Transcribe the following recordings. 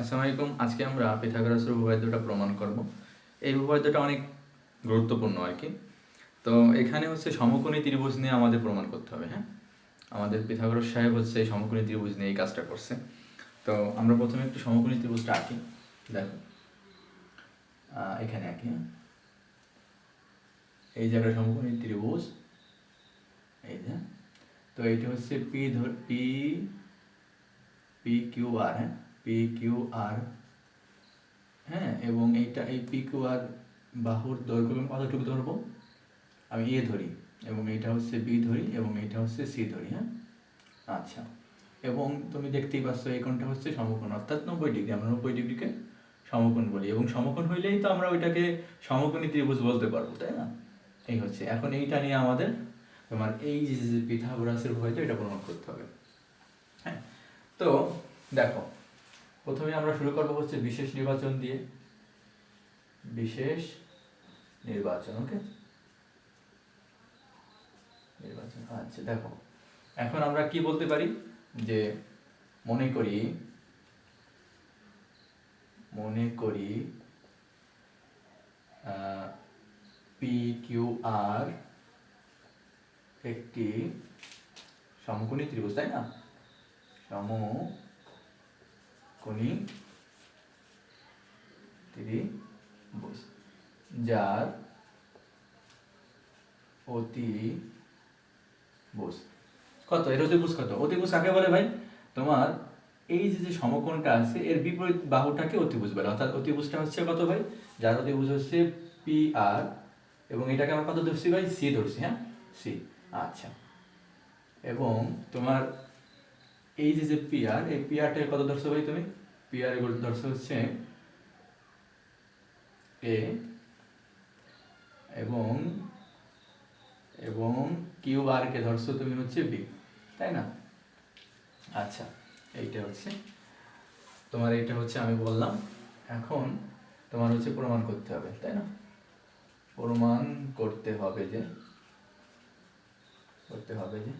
আসসালামু আলাইকুম। আজকে আমরা পিথাগোরাসের উপপাদ্যটা প্রমাণ করব। এই উপপাদ্যটা অনেক গুরুত্বপূর্ণ আর কি। তো এখানে হচ্ছে সমকোণী ত্রিভুজ নিয়ে আমাদের প্রমাণ করতে হবে হ্যাঁ? আমাদের পিথাগোরাস সাহেব হচ্ছে সমকোণী ত্রিভুজ নিয়ে এই কাজটা করছে। তো আমরা প্রথমে একটু সমকোণী ত্রিভুজটা আঁকি। দেখো। এখানে আঁকি হ্যাঁ? এই জায়গায় সমকোণী ত্রিভুজ। এই যে তো এইটা হচ্ছে পি ধর, পি পি কিউ আর হ্যাঁ? পি কিউ আর হ্যাঁ এবং এইটা, এই পি বাহুর দৈর্ঘ্য, আমি কতটুকু ধরবো? আমি এ ধরি, এবং এইটা হচ্ছে বি ধরি, এবং এইটা হচ্ছে সি ধরি হ্যাঁ? আচ্ছা এবং তুমি দেখতেই পাচ্ছ এই কোণটা হচ্ছে সমকোণ, অর্থাৎ নব্বই ডিগ্রি, আমরা নব্বই ডিগ্রিকে সমকোণ বলি, এবং সমকোণ হইলেই তো আমরা ওইটাকে সমকোণী ত্রিভুজ বলতে পারব, তাই না? এই হচ্ছে, এখন এইটা নিয়ে আমাদের তোমার এই যে পিথাগোরাসের উপপাদ্য এটা প্রমাণ করতে হবে হ্যাঁ? তো দেখো প্রথমে আমরা শুরু করব হচ্ছে বিশেষ নির্বাচন দিয়ে। বিশেষ নির্বাচন, ওকে? নির্বাচন আচ্ছা দেখো। এখন আমরা কি বলতে পারি? যে মনে করি মনে করি পি কিউ আর একটি সমকোণী ত্রিভুজ, তাই না? সমকোণী ত্রিভুজ যার অতি বুঝ কত? এর অতিভুজ কত? অতিভুজ কাকে বলে ভাই? তোমার এই যে যে সমকোণটা আছে, এর বিপরীত বাহুটাকে অতিভুজ বলে। অর্থাৎ অতিভুজটা হচ্ছে কত ভাই? যার অতিভুজ হচ্ছে পি আর এবং এটাকে আমরা কত ধরছি ভাই? সি ধরছি হ্যাঁ? সি। আচ্ছা। এবং তোমার এই যে যে পি আর এই পি আরটাকে কত ধরছো ভাই তুমি? পি আর এগুলো ধরছো হচ্ছে এ এবং এবং কিউ আর কে ধরছো তুমি হচ্ছে বি তাই না? আচ্ছা এইটা হচ্ছে, তোমার এইটা হচ্ছে আমি বললাম। এখন তোমার হচ্ছে প্রমাণ করতে হবে, তাই না? প্রমাণ করতে হবে যে, করতে হবে যে,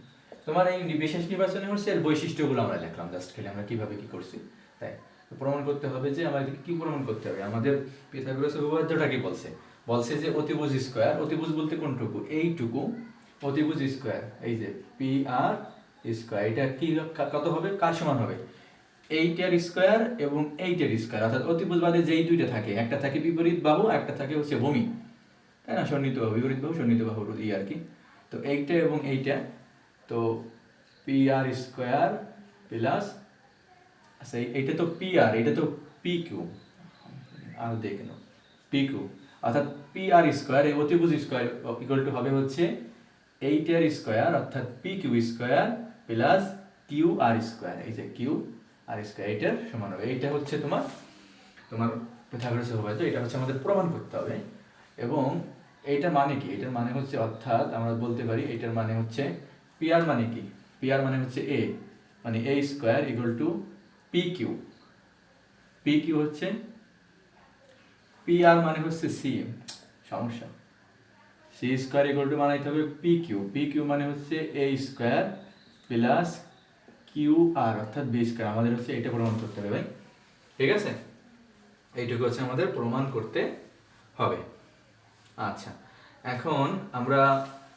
তোমার এই বিশেষ নির্বাচনে হচ্ছে এর বৈশিষ্ট্যগুলো আমরা লিখলাম জাস্ট খেলে আমরা কীভাবে কি করছি, তাই। প্রমাণ করতে হবে যে আমাদেরকে কি প্রমাণ করতে হবে। আমাদের পিথাগোরাস উপপাদ্যটা কি বলছে? বলছে যে অতিভুজ স্কোয়ার, অতিভুজ বলতে কোনটুকু? এইটুকু অতিভুজ স্কোয়ার। এই যে পি আর স্কোয়ার, এটা কি কত হবে? কার সমান হবে? এইটার স্কোয়ার এবং এইটার স্কোয়ার। অর্থাৎ অতিভুজ বাদে যেই দুইটা থাকে, একটা থাকে বিপরীত বাহু একটা থাকে হচ্ছে ভূমি। তাই না? সন্নিহিত বাহু, বিপরীত বাহু, সন্নিহিত বাহু ই আর কি। তো এইটা এবং এইটা, তো পি আর স্কোয়ার প্লাস আচ্ছা এইটা তো পি আর এটা তো পি কিউ আর দেখে নাও পি কিউ অর্থাৎ পি আর স্কোয়ার এই অতিভুজ স্কোয়ার ইকুয়াল টু হবে হচ্ছে এইট আর স্কোয়ার অর্থাৎ P Q square plus Q R square এই যে কিউ আর স্কোয়ার এইটার সমান হবে। এইটা হচ্ছে তোমার তোমার পিথাগোরাস উপপাদ্য এটা হচ্ছে আমাদের প্রমাণ করতে হবে। এবং এইটার মানে কি? এটার মানে হচ্ছে, অর্থাৎ আমরা বলতে পারি এটার মানে হচ্ছে পি আর মানে কি? পি আর মানে হচ্ছে এ মানে A square equal to P Q হচ্ছে পি আর মানে হচ্ছে সি সমস্যা। সি স্কোয়ার ইকুয়াল টু বানাইতে হবে পি কিউ পি কিউ মানে হচ্ছে A square plus Q R অর্থাৎ বি স্কোয়ার আমাদের হচ্ছে এটা প্রমাণ করতে হবে, ভাই। ঠিক আছে? এইটুকু হচ্ছে আমাদের প্রমাণ করতে হবে। আচ্ছা এখন আমরা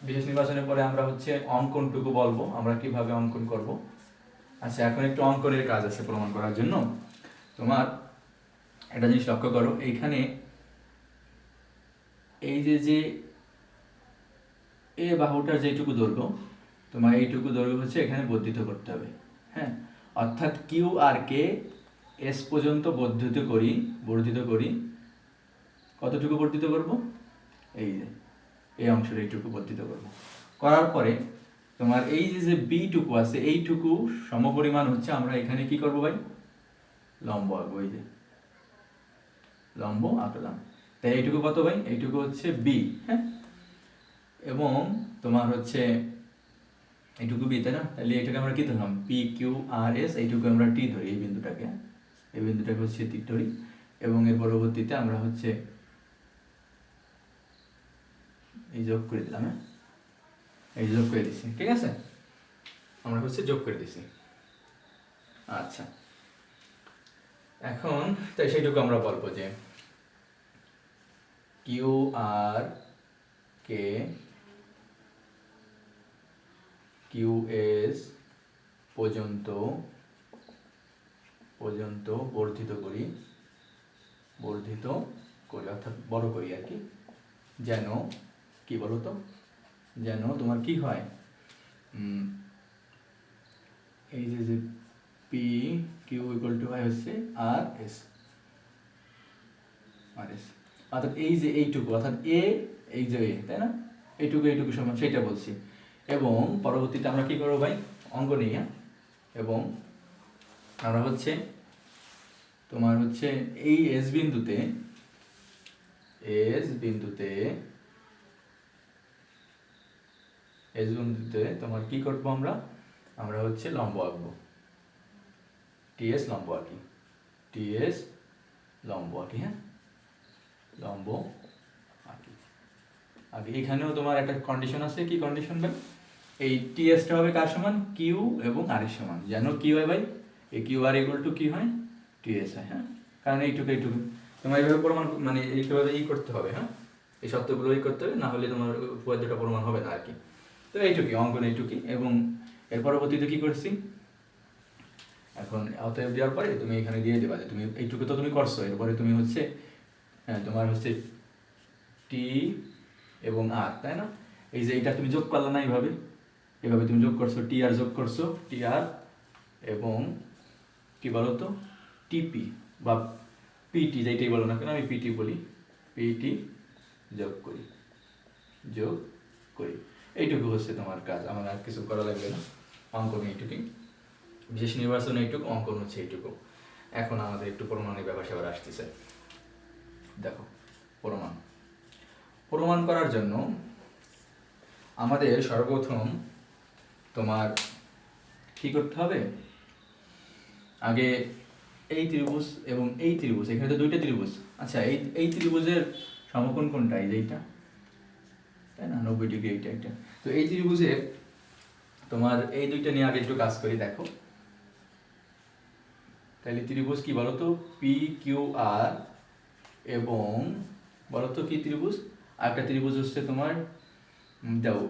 বিশেষ নির্বাচনের পরে আমরা হচ্ছে অঙ্কনটুকু বলব। আমরা কীভাবে অঙ্কন করব? আচ্ছা এখন একটু অঙ্কনের কাজ আছে প্রমাণ করার জন্য। তোমার একটা জিনিস লক্ষ্য করো, এইখানে এই যে যে এ বাহুটার যেটুকু দৈর্ঘ্য, তোমার এইটুকু দৈর্ঘ্য হচ্ছে এখানে বর্ধিত করতে হবে হ্যাঁ? অর্থাৎ কিউ আর কে এস পর্যন্ত বর্ধিত করি বর্ধিত করি, কতটুকু বর্ধিত করব? এই যে, এই অংশটা এইটুকু বর্ধিত করব। করার পরে তোমার এই যে যে বিটুকু আছে, এইটুকু সমপরিমাণ হচ্ছে, আমরা এখানে কি করব ভাই? লম্ব আঁকবো, এই যে। লম্ব আঁকলাম। তাই এইটুকু কত ভাই? এইটুকু হচ্ছে বি হ্যাঁ? এবং তোমার হচ্ছে এইটুকু বি তাই না? তাহলে এটাকে আমরা কি ধরলাম? পি কিউ আর এস এইটুকু আমরা টি ধরি এই বিন্দুটাকে এই বিন্দুটাকে হচ্ছে টি ধরি। এবং এর পরবর্তীতে আমরা হচ্ছে এই যোগ করে দিলাম হ্যাঁ? এই যোগ করে দিছি, ঠিক আছে? আমরা হচ্ছে যোগ করে দিছি। আচ্ছা। এখন, তাই সেইটুকু আমরা বলব যে কিউ আর কে কিউ এস পর্যন্ত পর্যন্ত বর্ধিত করি বর্ধিত করি, অর্থাৎ বড় করি আর কি। যেন, কি বলো তো যেন তোমার কি হয়? এই যে যে পি কিউ ইকুয়াল টু হয় হচ্ছে আর এস আর এস অর্থাৎ এই যে এইটুকু, অর্থাৎ এ এই যে এ তাই না? এইটুকু এইটুকু সমান, সেটা বলছি। এবং পরবর্তীতে আমরা কি করব ভাই? অঙ্ক নিই হ্যাঁ? এবং আমরা হচ্ছে, তোমার হচ্ছে এই এস বিন্দুতে এস বিন্দুতে এস বিন্দুতে তোমার কি করব আমরা? আমরা হচ্ছে লম্ব আঁকবো। টিএস লম্ব আঁকি। টিএস লম্ব আঁকি হ্যাঁ? লম্ব আঁকি। আগে এখানেও তোমার একটা কন্ডিশন আছে, কি কন্ডিশন ভাই? এই টিএসটা হবে কার সমান? কিউ এবং আর এর সমান। যেন কি হয় ভাই? এই কিউ আর ইকুয়াল টু কি হয়? টিএস হয় হ্যাঁ? কারণ এইটুকু এইটুকু। তোমার এইভাবে প্রমাণ মানে এইভাবে ই করতে হবে হ্যাঁ? এই সত্যগুলো ই করতে হবে, না হলে তোমার উপপাদ্যটা প্রমাণ হবে না আর কি। তো এইটুকুই অঙ্কন এইটুকুই। এবং এর পরবর্তীতে কি করছি? এখন অতএব দেওয়ার পরে তুমি এখানে দিয়ে দেবা যে তুমি এইটুকু তো তুমি করছ। এরপরে তুমি হচ্ছে হ্যাঁ, তোমার হচ্ছে টি এবং আর তাই না? এই যে এটা তুমি যোগ করলে না এইভাবে। এভাবে তুমি যোগ করছ টি আর যোগ করছ টি আর এবং কি বলো তো টিপি বা পিটি যেটাই বলো না কেন আমি পিটি বলি। পিটি যোগ করি যোগ করি। এইটুকু হচ্ছে তোমার কাজ। আমার আর কিছু করা লাগবে না। অঙ্কন এইটুকুই। বিশেষ নির্বাচন এইটুকু অঙ্কন হচ্ছে এইটুকু। এখন আমাদের একটু প্রমাণের ব্যাপার সেবার আসতেছে। দেখো, প্রমাণ। প্রমাণ করার জন্য আমাদের সর্বপ্রথম তোমার কি করতে হবে? আগে এই ত্রিভুজ এবং এই ত্রিভুজ, এখানে তো দুইটা ত্রিভুজ। আচ্ছা এই এই ত্রিভুজের সমকোণ কোনটা? এই যে এইটা। তাই না? নব্বই ডিগ্রি এইটা একটা। তো এই ত্রিভুজের তোমার এই দুইটা নিয়ে আগে একটু কাজ করি, দেখো। তাহলে ত্রিভুজ কি বলতো? পি কিউ আর এবং বলতো কি ত্রিভুজ? একটা ত্রিভুজ হচ্ছে তোমার দাও,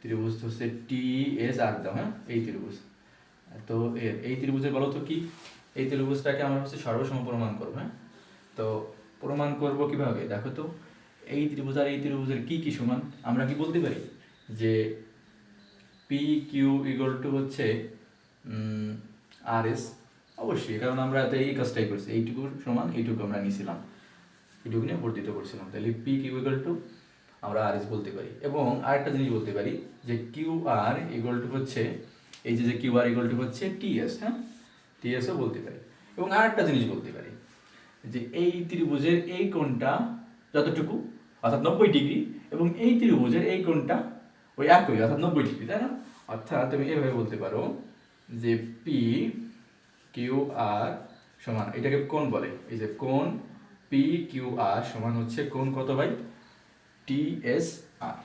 ত্রিভুজ হচ্ছে টি এস আর দাও হ্যাঁ? এই ত্রিভুজ। তো এই ত্রিভুজের বলতো কি? এই ত্রিভুজটাকে আমরা হচ্ছে সর্বসম প্রমাণ করব হ্যাঁ? তো প্রমাণ করব কীভাবে? দেখো তো। এই ত্রিভুজ আর এই ত্রিভুজের কি কি সমান? আমরা কি বলতে পারি? যে পি কিউ ইকুয়াল টু হচ্ছে আর এস অবশ্যই, কারণ আমরা তো এই কাজটাই করছি। এইটুকু সমান, এইটুকু আমরা নিয়েছিলাম এইটুকু নিয়ে বর্ধিত করছিলাম। তাহলে পি কিউ ইকুয়াল টু আমরা আর এস বলতে পারি। এবং আরেকটা জিনিস বলতে পারি, যে কিউ আর ইকুয়াল টু হচ্ছে, এই যে যে কিউ আর ইকুয়াল টু হচ্ছে টিএস হ্যাঁ? টিএসও বলতে পারি। এবং আরেকটা জিনিস বলতে পারি, যে এই ত্রিভুজের এই কোণটা যতটুকু অর্থাৎ নব্বই ডিগ্রি এবং এই ত্রিভুজের এই কোণটা ওই একই, অর্থাৎ নব্বই ডিগ্রি, তাই না? অর্থাৎ তুমি এভাবে বলতে পারো যে পি কিউ আর সমান, এটাকে কোণ বলে। এই যে কোণ পি কিউ আর সমান হচ্ছে কোণ কত ভাই? টি এস আর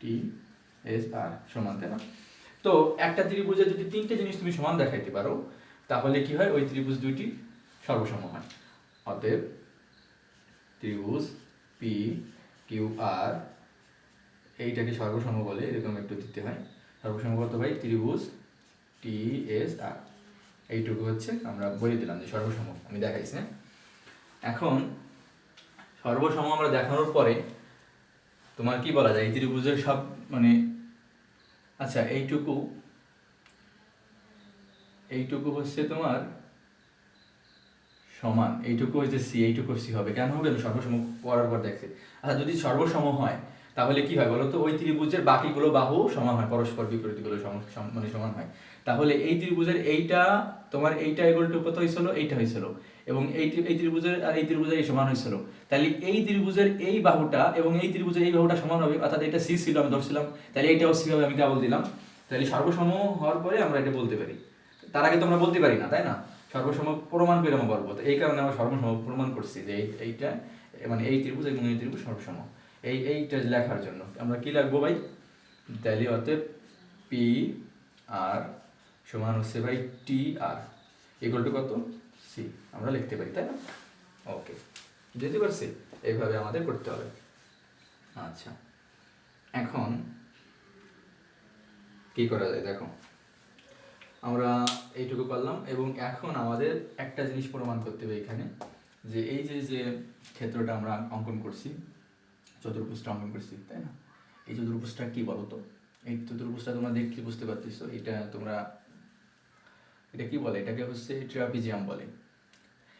টি এস আর সমান, তাই না? তো একটা ত্রিভুজে যদি তিনটে জিনিস তুমি সমান দেখাইতে পারো, তাহলে কি হয়? ওই ত্রিভুজ দুইটি সর্বসম হয়। অতএব ত্রিভুজ পি কিউ আর এইটাকে সর্বসম বলে, এরকম একটু দিতে হয়। সর্বসম কত ভাই? ত্রিভুজ টি এস আর এইটুকু হচ্ছে আমরা বলে দিলাম যে সর্বসম, আমি দেখাইছি হ্যাঁ? এখন সর্বসম আমরা দেখানোর পরে তোমার কি বলা যায়? এই ত্রিভুজের সব মানে আচ্ছা এইটুকু এইটুকু হচ্ছে তোমার সমান, এইটুকু হচ্ছে সি এইটুকু সি হবে। কেন হবে? আমি সর্বসম করার পর দেখছি। আচ্ছা যদি সর্বসম হয়, তাহলে কি হয় বলতো? ওই ত্রিভুজের বাকিগুলো বাহু সমান হয়, পরস্পর বিপরীতগুলো মানে সমান হয়। তাহলে এই ত্রিভুজের এইটা, তোমার এইটা এগুলো টু কত হয়েছিল? এইটা হয়েছিল। এবং এই এই ত্রিভুজের আর এই ত্রিভুজের এই সমান হয়েছিল। তাহলে এই ত্রিভুজের এই বাহুটা এবং এই ত্রিভুজের এই বাহুটা সমান হবে, অর্থাৎ এটা সি ছিল, আমি ধরছিলাম। তাহলে এইটাও সি হবে, আমি কেবল দিলাম। তাহলে সর্বসম হওয়ার পরে আমরা এটা বলতে পারি। তার আগে তো আমরা বলতে পারি না, তাই না? সর্বসম প্রমাণ আমরা বলব তো এই কারণে আমরা সর্বসম প্রমাণ করছি যে এই- এইটা মানে এই ত্রিভুজ এবং এই ত্রিভুজ সর্বসম। এই এইটা লেখার জন্য। আমরা কি লাগবো ভাই? তাহলে অতএব পি আর সমান হচ্ছে ভাই টি আর ইকুয়াল টু কত? সি আমরা লিখতে পারি, তাই না? ওকে যেতে পারছি? এইভাবে আমাদের করতে হবে। আচ্ছা। এখন কি করা যায়? দেখো। আমরা এইটুকু পারলাম এবং এখন আমাদের একটা জিনিস প্রমাণ করতে হবে এখানে, যে এই যে যে ক্ষেত্রটা আমরা অঙ্কন করছি, চতুর্ভুজটা অঙ্কন করছি, তাই না? এই চতুর্ভুজটা কি বলো তো এই চতুর্ভুজটা তোমরা দেখলে বুঝতে পারতেছো, এটা তোমরা, এটা কি বলে? এটাকে হচ্ছে ট্রাপিজিয়াম বলে।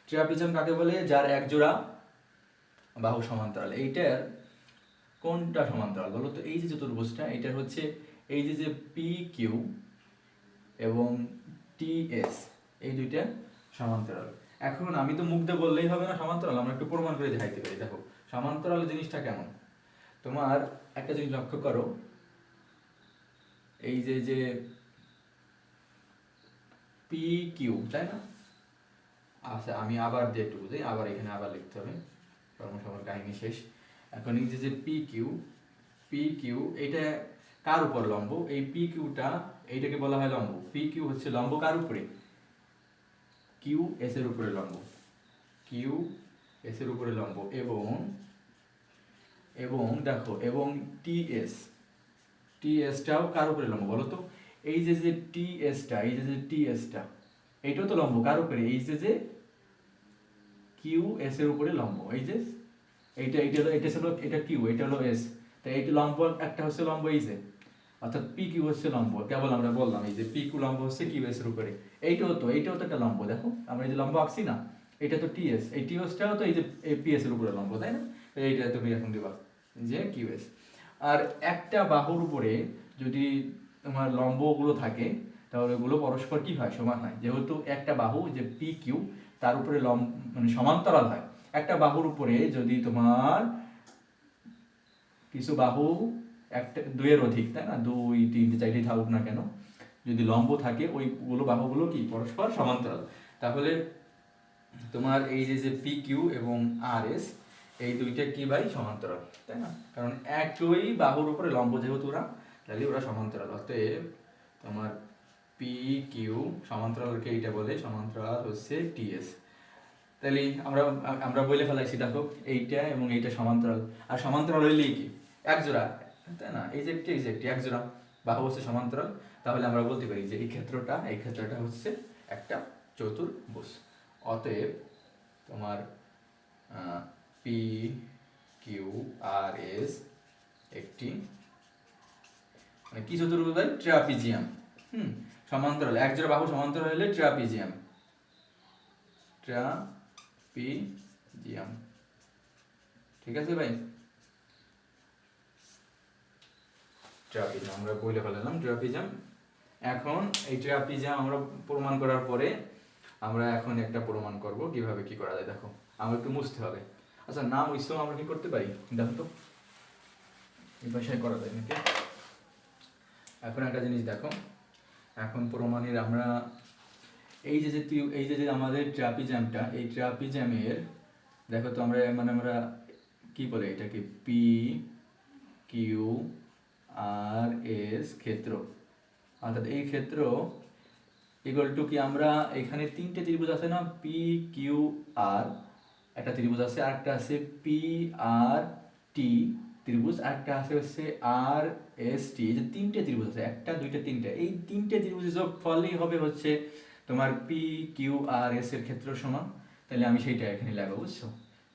ট্রাপিজিয়াম কাকে বলে? যার এক জোড়া বাহু সমান্তরাল। এইটার কোনটা সমান্তরাল বলো তো এই যে চতুর্ভুজটা এটার হচ্ছে, এই যে যে পি কিউ এবং টিএস এই দুইটা সমান্তরাল। এখন আমি তো মুখ দিয়ে বললেই হবে না সমান্তরাল, আমরা একটু প্রমাণ করে দেখাইতে পারি। দেখো, সমান্তরাল জিনিসটা কেমন? তোমার একটা জিনিস লক্ষ্য করো। এই যে যে পি কিউ তাই না? আচ্ছা আমি আবার দিয়ে একটু বুঝাই, আবার এখানে আবার লিখতে হবে। কর্ম সবার কাহিনী শেষ। এখন এই যে যে পি কিউ পি কিউ এটা কার উপর লম্ব? এই পি কিউটা এইটাকে বলা হয় লম্ব। পি কিউ হচ্ছে লম্ব কার উপরে? কিউ এস এর উপরে লম্ব। কিউ এস এর উপরে লম্ব। এবং এবং দেখো, এবং টি এস টি এসটাও কার উপরে লম্ব বলো তো? এই যে যে টি এসটা এই যে যে টি এসটা এইটাও তো লম্ব কার উপরে? এই যে যে কিউ এস এর উপরে লম্ব। এই যে, এইটা এইটা এটা হলো, এটা কিউ এটা হলো এস তাই এইটা লম্ব একটা হচ্ছে লম্ব এই যে। অর্থাৎ পি কিউ হচ্ছে লম্ব, কেবল আমরা বললাম এই যে পি কিউ লম্ব হচ্ছে কিউ এস এর উপরে। এইটাও তো এইটাও তো একটা লম্ব, দেখো, আমরা এই যে লম্ব আঁকছি না, এটা তো টিএস এই টিএসটাও তো এই যে পিএস এর উপরে লম্ব, তাই না? এইটা তুমি এখন দিবা যে কিউএস আর একটা বাহুর উপরে যদি তোমার লম্বগুলো থাকে, তাহলে ওগুলো পরস্পর কি হয়? সমান হয়। যেহেতু একটা বাহু যে পি কিউ তার উপরে লম্ব মানে সমান্তরাল হয়। একটা বাহুর উপরে যদি তোমার কিছু বাহু একটা দুইয়ের অধিক, তাই না? দুই তিনটে চারটে থাকুক না কেন, যদি লম্ব থাকে, ওইগুলো, বাহুগুলো কি পরস্পর সমান্তরাল? তাহলে তোমার এই যে যে পি কিউ এবং আর এস এই দুইটা কি ভাই সমান্তরাল, তাই না? কারণ একই বাহুর উপরে লম্ব যেহেতু ওরা, তাহলে ওরা সমান্তরাল। অতএব তোমার পি কিউ সমান্তরালকে এইটা বলে? সমান্তরাল হচ্ছে টিএস তাহলে আমরা আমরা বলে ফেলাইছি, দেখো, এইটা এবং এইটা সমান্তরাল। আর সমান্তরাল হইলেই কি? এক জোড়া তাই না? যে একটি এক জোড়া বাহু হচ্ছে সমান্তরাল। তাহলে আমরা বলতে পারি যে এই ক্ষেত্রটা এই ক্ষেত্রটা হচ্ছে একটা চতুর্ভুজ অতএব তোমার পি কিউ আর এস একটি মানে কি চতুর্ভুজ ভাই? ট্রাপিজিয়াম হুম, সমান্তরাল। এক জোড়া বাহু সমান্তরাল হলে ট্রাপিজিয়াম ট্রাপিজিয়াম ঠিক আছে ভাই? ট্রাপিজাম, আমরা বলে ফেলাম ট্রাপিজাম। এখন এই ট্রাপিজাম আমরা প্রমাণ করার পরে আমরা এখন একটা প্রমাণ করব কীভাবে কি করা যায়। দেখো আমার একটু মুছতে হবে। আচ্ছা না মুছতেও আমরা কি করতে পারি? দেখো তো। এই ভাষায় করা যায় নাকি? এখন একটা জিনিস দেখো। এখন প্রমাণের আমরা এই যে যে এই যে যে আমাদের ট্রাপিজামটা, এই ট্রাপিজামের, দেখো তো আমরা মানে আমরা কি বলে এটাকে? পি, কিউ আর এস ক্ষেত্র। অর্থাৎ এই ক্ষেত্র ইকুয়াল টু কি আমরা এখানে তিনটে ত্রিভুজ আছে না? পি কিউ আর একটা ত্রিভুজ আছে, আরেকটা আছে পি আর টি ত্রিভুজ, আরেকটা আছে হচ্ছে আর এস টি যে তিনটে ত্রিভুজ আছে, একটা, দুইটা, তিনটে। এই তিনটে ত্রিভুজের যোগ ফলই হবে হচ্ছে তোমার পি কিউ আর এস এর ক্ষেত্র সমান। তাহলে আমি সেইটা এখানে লাগাবো, বুঝছ?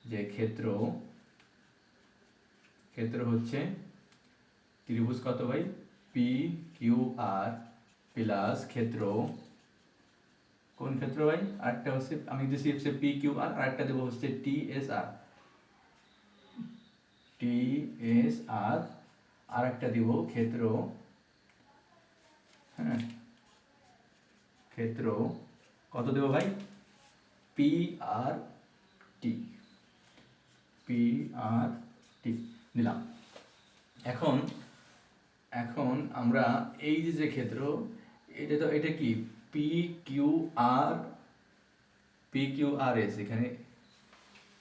যে ক্ষেত্র ক্ষেত্র হচ্ছে ত্রিভুজ কত ভাই? পি কিউ আর প্লাস ক্ষেত্র। কোন ক্ষেত্র ভাই? আরেকটা হচ্ছে, আমি দিচ্ছি হচ্ছে পি কিউ আর আরেকটা দেবো হচ্ছে টি এস আর টি এস আর আর একটা দিব ক্ষেত্র। হ্যাঁ। ক্ষেত্র। কত দেবো ভাই? P R T P R টি দিলাম এখন এখন আমরা এই যে যে ক্ষেত্র, এটা তো, এটা কি? P Q R P Q R S এখানে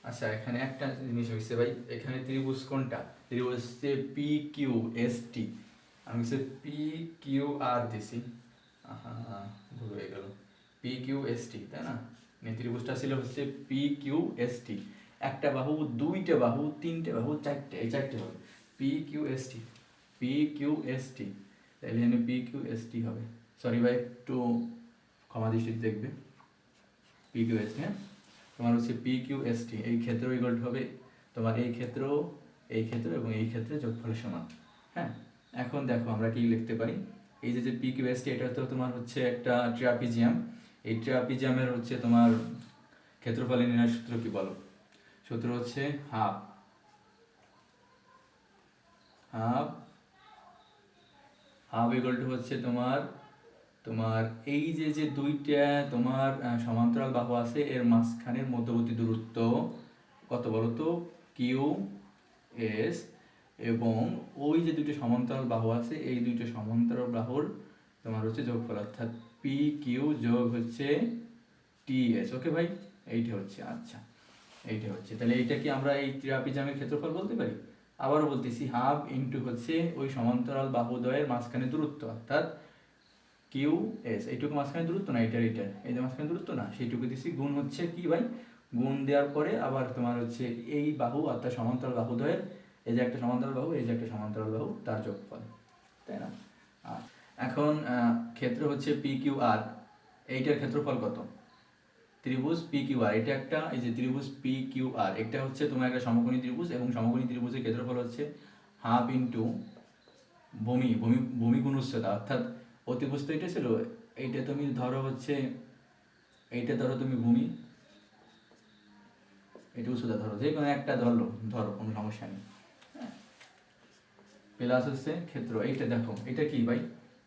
আচ্ছা এখানে একটা জিনিস হয়েছে ভাই, এখানে ত্রিভুজ কোনটা? ত্রিভুজ হচ্ছে পি কিউ এস টি আমি হচ্ছে পি কিউ আর দিছি। ভুল হয়ে গেল। পি কিউ এস টি তাই না? মানে ত্রিভুজটা ছিল হচ্ছে পি কিউ এস টি একটা বাহু, দুইটা বাহু, তিনটে বাহু, চারটে, এই চারটে বাহু P Q S T P Q S T তাহলে এখানে পি কিউ এস টি হবে। সরি ভাই, একটু ক্ষমা দৃষ্টিতে দেখবে। পি হ্যাঁ? তোমার হচ্ছে পি কিউ এস টি এই ক্ষেত্র ইকুয়াল হবে। তোমার এই ক্ষেত্র এই ক্ষেত্র এবং এই ক্ষেত্রে যোগফলের সমান হ্যাঁ? এখন দেখো আমরা কি লিখতে পারি? এই যে যে পি কিউ এস টি এটা তো তোমার হচ্ছে একটা ট্রাপিজিয়াম। এই ট্রাপিজিয়ামের হচ্ছে তোমার ক্ষেত্রফলের নির্ণয় সূত্র কি বলো? সূত্র হচ্ছে হাফ। হাফ হাফ ইকুয়াল হচ্ছে তোমার তোমার এই যে যে দুইটা তোমার সমান্তরাল বাহু আছে, এর মাঝখানের মধ্যবর্তী দূরত্ব কত বলো কিউ এস এবং ওই যে দুটো সমান্তরাল বাহু আছে, এই দুইটো সমান্তরাল বাহুর তোমার হচ্ছে যোগফল, অর্থাৎ পি কিউ যোগ হচ্ছে টি এস ওকে ভাই? এইটা হচ্ছে আচ্ছা এইটা হচ্ছে। তাহলে এইটা কি আমরা এই ত্রিরাপিজামের ক্ষেত্রফল বলতে পারি? আবারও বলতেছি, হাফ ইন্টু হচ্ছে ওই সমান্তরাল বাহুদ্বয়ের মাঝখানে দূরত্ব, অর্থাৎ কিউ এস। এইটুকু মাঝখানে দূরত্ব না? এটার এটার এই যে মাঝখানে দূরত্ব না, সেইটুকু দিছি। গুণ হচ্ছে কি ভাই? গুণ দেওয়ার পরে আবার তোমার হচ্ছে এই বাহু, অর্থাৎ সমান্তরাল বাহুদ্বয়ের, এই যে একটা সমান্তরাল বাহু, এই যে একটা সমান্তরাল বাহু, তার যোগফল। তাই না? আর এখন ক্ষেত্র হচ্ছে পি কিউ আর এইটার ক্ষেত্রফল কত? ত্রিভুজ পি কিউ আর এটা একটা, এই যে ত্রিভুজ পি কিউ আর এটা হচ্ছে তোমার একটা সমকোণী ত্রিভুজ এবং সমকোণী ত্রিভুজের ক্ষেত্রফল হচ্ছে হাফ ইন্টু ভূমি ভূমি ভূমি গুণ উচ্চতা অর্থাৎ অতিভুজ তো এটা ছিল, এইটা তুমি ধরো হচ্ছে, এইটা ধরো তুমি ভূমি, এটা উচ্চতা ধরো, যে কোনো একটা ধরলো, ধরো, কোনো সমস্যা নেই। প্লাস হচ্ছে ক্ষেত্র, এইটা দেখো, এটা কি ভাই?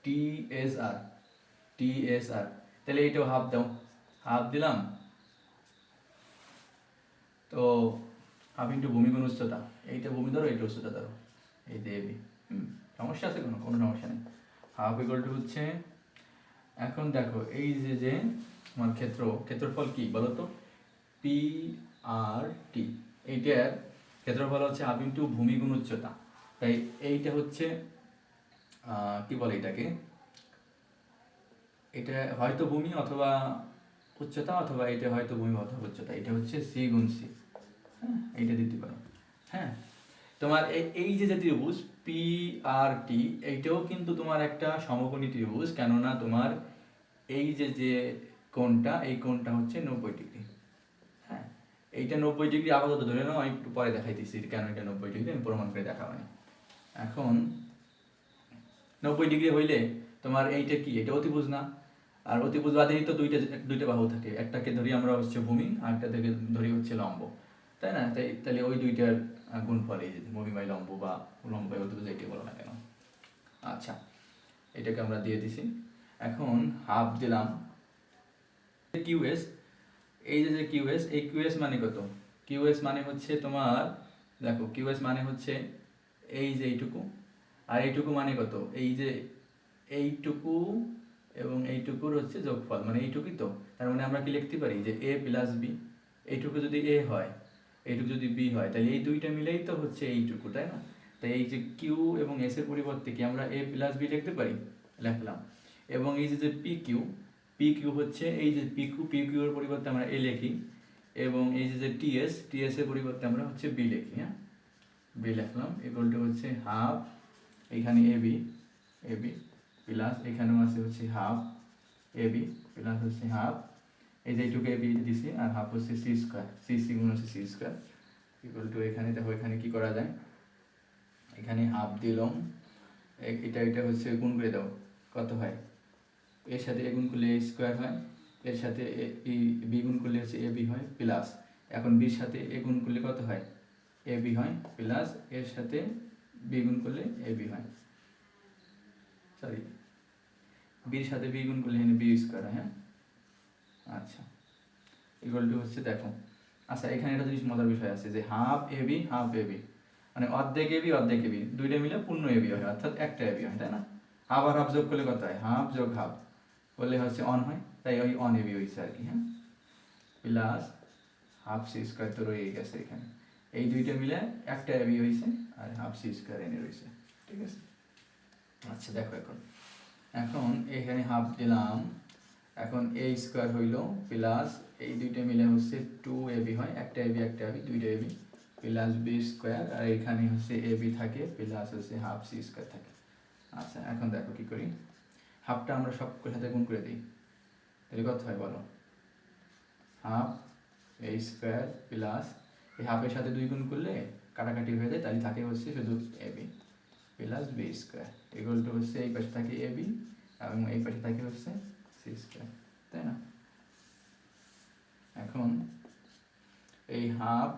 টি এস আর টি এস আর তাহলে এইটাও হাফ দাও। হাফ দিলাম। তো হাফ ইন্টু ভূমি গুণ উচ্চতা। এইটা ভূমি ধরো, এইটা উচ্চতা ধরো। এই যে এবি সমস্যা আছে কোনো কোনো সমস্যা নেই। হাফ ইকুয়াল টু হচ্ছে, এখন দেখো, এই যে যে আমার ক্ষেত্র, ক্ষেত্রফল কি বলো তো? পি আর টি এইটার ক্ষেত্রফল হচ্ছে হাফ ইন্টু ভূমি গুণ উচ্চতা। তাই এইটা হচ্ছে কি বলে এটাকে? এটা হয়তো ভূমি অথবা উচ্চতা অথবা এটা হয়তো ভূমি অথবা উচ্চতা, এটা হচ্ছে সি গুণ সি হ্যাঁ? এইটা দিতে পারো হ্যাঁ? তোমার এই যে যে ত্রিভুজ পি আর টি এইটাও কিন্তু তোমার একটা সমকোণী ত্রিভুজ, কেননা তোমার এই যে যে কোণটা, এই কোণটা হচ্ছে নব্বই ডিগ্রি হ্যাঁ? এইটা নব্বই ডিগ্রি আপাতত ধরে নাও, আমি একটু পরে দেখাইতেছি কেন এটা নব্বই ডিগ্রি, আমি প্রমাণ করে দেখাবানি এখন, নব্বই ডিগ্রি হইলে তোমার এইটা কি? এটা অতিভুজ না? আর অতিভুজ বাদেই তো দুইটা দুইটা বাহু থাকে। একটাকে ধরি আমরা হচ্ছে ভূমি, আর একটা থেকে ধরি হচ্ছে লম্ব। তাই না? তাই, তাহলে ওই দুইটার গুণফল এই ভূমি বাই লম্ব বা লম্ব বাই অতিভুজ এইটাই বলো না কেন? আচ্ছা এটাকে আমরা দিয়ে দিছি। এখন হাফ দিলাম। কিউএস এই যে যে কিউএস এই কিউএস মানে কত? কিউএস মানে হচ্ছে তোমার, দেখো কিউএস মানে হচ্ছে এই যে এইটুকু, আর এইটুকু মানে কত? এই যে এইটুকু এবং এইটুকুর হচ্ছে যোগফল মানে এইটুকুই তো। তার মানে আমরা কি লিখতে পারি যে এ প্লাস বি এইটুকু যদি এ হয়, এইটুকু যদি বি হয়, তাহলে এই দুইটা মিলেই তো হচ্ছে এইটুকু, তাই না? তাই এই যে কিউ এবং এস এর পরিবর্তে কি আমরা এ প্লাস বি লিখতে পারি? লিখলাম। এবং এই যে পি কিউ পি কিউ হচ্ছে এই যে পি কিউ পি কিউ এর পরিবর্তে আমরা এ লিখি, এবং এই যে যে টিএস টিএস এর পরিবর্তে আমরা হচ্ছে বি লিখি হ্যাঁ? বি লিখলাম ইকুয়াল টু হচ্ছে হাফ এখানে A B A B plus এখানেও আছে হচ্ছে হাফ এ বি প্লাস হচ্ছে হাফ এই যে এইটুকু এ বি দিছি আর হাফ হচ্ছে সি স্কোয়ার সি সি গুণ হচ্ছে সি স্কোয়ার ইকুয়াল টু এখানে, দেখো এখানে কি করা যায়? এখানে হাফ দিলাম এটা এটা হচ্ছে গুণ করে দাও, কত হয়? এর সাথে এ গুণ করলে এ স্কোয়ার হয়, এর সাথে এ- বি গুণ করলে হচ্ছে এ বি হয় প্লাস এখন বির সাথে এ গুণ করলে কত হয়? এ বি হয় প্লাস এর সাথে বি গুণ করলে এ বি হয়। সরি বির সাথে বি গুণ করলে এখানে বি স্কোয়ার হয়? আচ্ছা। ইকুয়াল টু হচ্ছে দেখো। আচ্ছা এখানে একটা জিনিস মজার বিষয় আছে যে half A B half A B মানে অর্ধেক এবি অর্ধেক এবি দুইটা মিলে পূর্ণ এবি হয়, অর্থাৎ একটা এবি হয়, তাই না? আর হাফ যোগ করলে কত হয়? হাফ যোগ হাফ করলে হচ্ছে অন হয়, তাই ওই অন এবি হয়েছে আর কি হ্যাঁ? প্লাস হাফ সি স্কোয়ার তো রয়ে গেছে এখানে। এই দুইটা মিলে একটা এবি হয়েছে আর হাফ সি স্কোয়ার এনে রয়েছে ঠিক আছে? আচ্ছা দেখো এখন। এখন এখানে হাফ দিলাম। এখন এ স্কোয়ার হইল প্লাস এই দুইটা মিলে হচ্ছে টু এ বি হয়। একটা এ বি একটা এ বি দুইটা A B plus B square আর এখানে হচ্ছে এ বি থাকে প্লাস হচ্ছে হাফ সি স্কোয়ার থাকে। আচ্ছা এখন দেখো কি করি। হাফটা আমরা সব সাথে গুণ করে দিই। তাহলে কত হয় বলো? হাফ এ স্কোয়ার প্লাস এই হাফের সাথে দুই গুণ করলে কাটাকাটি হয়ে যায়, তাহলে থাকে হচ্ছে শুধু A B plus B square. এগুলো তো হচ্ছে এই পাশে থাকে এ বি এবং এই পাশে থাকে হচ্ছে সি স্কোয়ার, তাই না? এখন এই হাফ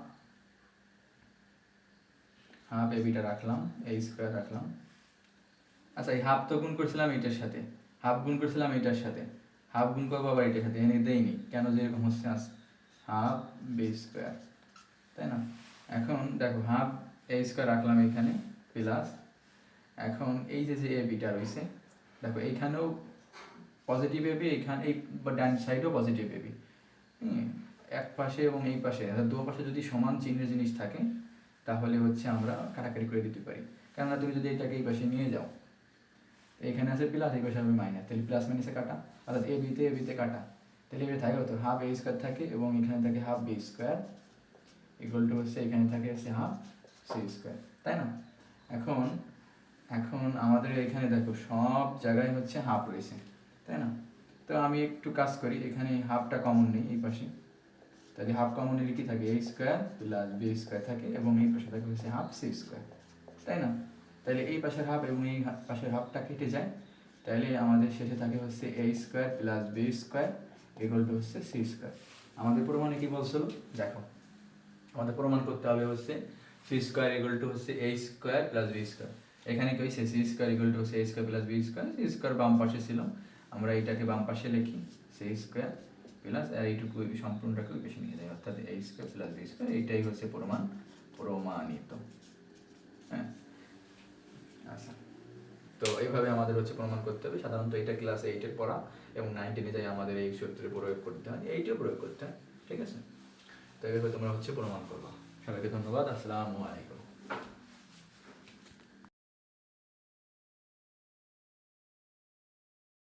হাফ এ বিটা রাখলাম এই স্কোয়ার রাখলাম। আচ্ছা এই হাফ তো গুণ করছিলাম এটার সাথে, হাফ গুণ করছিলাম এটার সাথে, হাফ গুণ করব আবার এটার সাথে, এনে দেয়নি কেন যে এরকম হচ্ছে আস হাফ বি স্কোয়ার, তাই না? এখন দেখো, হাফ এ স্কোয়ার রাখলাম এখানে, প্লাস এখন এই যে যে এ বিটা রয়েছে, দেখো এইখানেও পজিটিভ এবি এইখানে, এই ডান সাইডেও পজিটিভ এবি এক পাশে এবং এই পাশে দু পাশে যদি সমান চিহ্নের জিনিস থাকে, তাহলে হচ্ছে আমরা কাটাকাটি করে দিতে পারি। কেননা তুমি যদি এটাকে এই পাশে নিয়ে যাও এখানে আছে প্লাস এই পাশে হবে মাইনাস তাহলে প্লাস মাইনাসে কাটা, অর্থাৎ এ বিতে এ বিতে কাটা। তাহলে এটা থাকে তো হাফ এ স্কোয়ার থাকে এবং এখানে থাকে half B square equal to হচ্ছে, এখানে থাকে হচ্ছে হাফ সি স্কোয়ার তাই না? এখন এখন আমাদের এখানে দেখো সব জায়গায় হচ্ছে হাফ রয়েছে, তাই না? তো আমি একটু কাজ করি, এখানে হাফটা কমন নেই এই পাশে। তাহলে হাফ কমন নিলে কি থাকে? A square plus B square থাকে এবং এই পাশে থাকে হচ্ছে হাফ সি স্কোয়ার তাই না? তাহলে এই পাশের হাফ এবং এই পাশের হাফটা কেটে যায়। তাহলে আমাদের শেষে থাকে হচ্ছে A square plus B square এগুলো হচ্ছে সি স্কোয়ার আমাদের প্রমাণে কি বলছিল? দেখো। আমাদের প্রমাণ করতে হবে হচ্ছে সি স্কোয়ার টু হচ্ছে A square plus B square এখানে কি হয়েছে C square equal to C A square plus B square, C square বাম পাশে ছিল আমরা এটাকে বাম পাশে লিখি। সি স্কোয়ার প্লাস আর এইটুকু সম্পূর্ণটাকে পাশে নিয়ে যাই। অর্থাৎ A square plus B square, এইটাই হচ্ছে প্রমাণ, প্রমাণিত। হ্যাঁ? আচ্ছা। তো এইভাবে আমাদের হচ্ছে প্রমাণ করতে হবে। সাধারণত এটা ক্লাস এইটের পড়া এবং নাইন টেনে যাই আমাদের এই সূত্রে প্রয়োগ করতে হয়। এইটাও প্রয়োগ করতে হয়। ঠিক আছে? তো এইভাবে তোমরা হচ্ছে প্রমাণ করবা। সবাইকে ধন্যবাদ। আসসালামু আলাইকুম।